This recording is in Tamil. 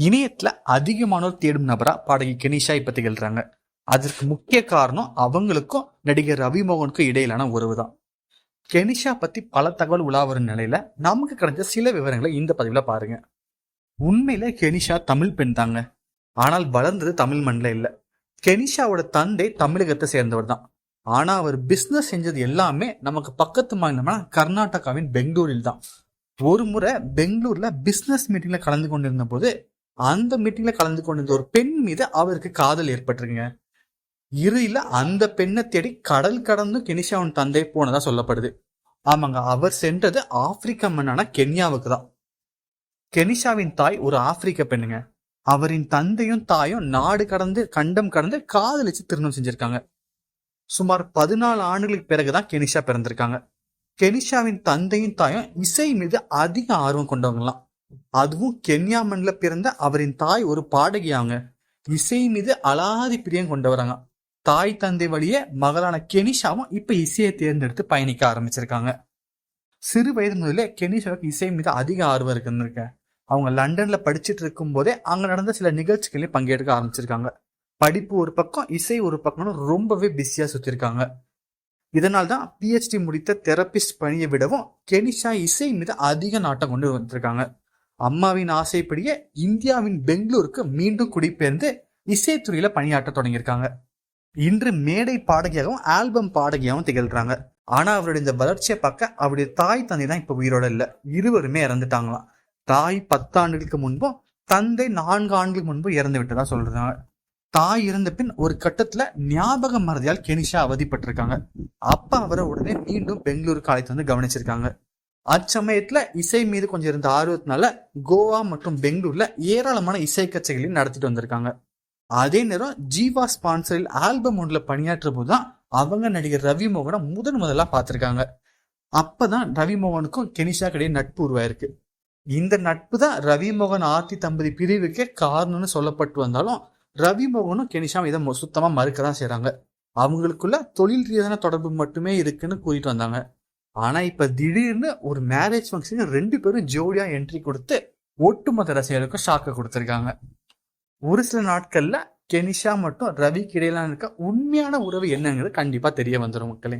இணையத்தில் அதிகமானோர் தேடும் நபராக பாடகி கெனிஷா இப்போ திகழ்கிறாங்க அதற்கு முக்கிய காரணம் அவங்களுக்கும் நடிகர் ரவி மோகனுக்கும் இடையிலான உறவு தான் கெனிஷா பற்றி பல தகவல் உலா வரும் நமக்கு கிடைச்ச சில விவரங்களை இந்த பதிவில் பாருங்க. உண்மையில் கெனிஷா தமிழ் பெண் தாங்க. ஆனால் வளர்ந்தது தமிழ் மண்ணில் இல்லை. கெனிஷாவோட தந்தை தமிழகத்தை சேர்ந்தவர் தான். ஆனால் அவர் பிஸ்னஸ் செஞ்சது எல்லாமே நமக்கு பக்கத்து மாநிலமான கர்நாடகாவின் பெங்களூரில் தான். ஒரு முறை பெங்களூர்ல பிஸ்னஸ் மீட்டிங்ல கலந்து கொண்டிருந்த போது அந்த மீட்டிங்ல கலந்து கொண்டிருந்த ஒரு பெண் மீது அவருக்கு காதல் ஏற்பட்டிருக்குங்க. இறுதியில அந்த பெண்ணை தேடி கடல் கடந்து கெனிஷாவின் தந்தை போனதா சொல்லப்படுது. ஆமாங்க அவர் சென்றது ஆப்பிரிக்க மண்ணான கென்யாவுக்கு தான் கெனிஷாவின் தாய் ஒரு ஆப்பிரிக்க பெண்ணுங்க. அவரின் தந்தையும் தாயும் நாடு கடந்து கண்டம் கடந்து காதலிச்சு திருமணம் செஞ்சிருக்காங்க. சுமார் பதினாலு ஆண்டுகளுக்கு பிறகுதான் கெனிஷா பிறந்திருக்காங்க. கெனிஷாவின் தந்தையும் தாயும் இசை மீது அதிக ஆர்வம் கொண்டவங்களாம். அதுவும் கென்யா மண்ணில் பிறந்த அவரின் தாய் ஒரு பாடகியாங்க. இசை மீது அலாதி பிரியம் கொண்டவராங்க. தாய் தந்தை வழியே மகளான கெனிஷாவும் இப்ப இசையை தேர்ந்தெடுத்து பயணிக்க ஆரம்பிச்சிருக்காங்க. சிறு வயது முதலே கெனிஷாவுக்கு இசை மீது அதிக ஆர்வம் இருக்குன்னு இருக்கேன் அவங்க லண்டன்ல படிச்சுட்டு இருக்கும் போதே அங்க நடந்த சில நிகழ்ச்சிகளையும் பங்கெடுக்க ஆரம்பிச்சிருக்காங்க. படிப்பு ஒரு பக்கம் இசை ஒரு பக்கம்னு ரொம்பவே பிஸியா சுத்திருக்காங்க. இதனால் தான் பிஹெச்டி முடித்த தெரபிஸ்ட் பணியை விடவும் கெனிஷா இசை மீது அதிக நாட்டம் கொண்டு வந்திருக்காங்க. அம்மாவின் ஆசைப்படியே இந்தியாவின் பெங்களூருக்கு மீண்டும் குடிபெயர்ந்து இசைத்துறையில பணியாற்ற தொடங்கியிருக்காங்க. இன்று மேடை பாடகியாகவும் ஆல்பம் பாடகியாகவும் திகழ்றாங்க. ஆனா அவருடைய இந்த வளர்ச்சியை பார்க்க அவருடைய தாய் தந்தை தான் இப்ப உயிரோட இல்ல. இருவருமே இறந்துட்டாங்களாம். தாய் பத்தாண்டுகளுக்கு முன்பும் தந்தை நான்கு ஆண்டுகளுக்கு முன்பு இறந்து விட்டதா சொல்றாங்க. தாய் இறந்த பின் ஒரு கட்டத்துல ஞாபக மறதியால் கெனிஷா அவதிப்பட்டிருக்காங்க. அப்பா அவரை உடனே மீண்டும் பெங்களூருக்கு அழைத்து வந்து கவனிச்சிருக்காங்க. அச்சமயத்துல இசை மீது கொஞ்சம் இருந்த ஆர்வத்தினால கோவா மற்றும் பெங்களூர்ல ஏராளமான இசை கச்சைகளையும் நடத்திட்டு வந்திருக்காங்க. அதே நேரம் ஜீவா ஸ்பான்சரில் ஆல்பம் ஒன்றில் பணியாற்ற போதுதான் அவங்க நடிகர் ரவி மோகனை முதன் முதலா பார்த்திருக்காங்க. அப்பதான் ரவி மோகனுக்கும் கெனிஷா கிடையாது நட்பு உருவாயிருக்கு. இந்த நட்பு தான் ரவி மோகன் ஆர்த்தி தம்பதி பிரிவுக்கே காரணம்னு சொல்லப்பட்டு வந்தாலும் ரவி மோகனும் கெனிஷாவும் இதை சுத்தமா மறுக்க தான் செய்கிறாங்க அவங்களுக்குள்ள தொழில் ரீதியான தொடர்பு மட்டுமே இருக்குன்னு கூறிட்டு வந்தாங்க. ஆனால் இப்போ திடீர்னு ஒரு மேரேஜ் ஃபங்க்ஷனுக்கு ரெண்டு பேரும் ஜோடியாக என்ட்ரி கொடுத்து ஒட்டுமொத்த ரசிகர்களுக்கும் ஷாக்கை கொடுத்துருக்காங்க. ஒரு சில நாட்களில் கெனிஷா மற்றும் ரவிக்கு இடையிலான இருக்க உண்மையான உறவு என்னங்கிறது கண்டிப்பாக தெரிய வந்துடும் மக்களே.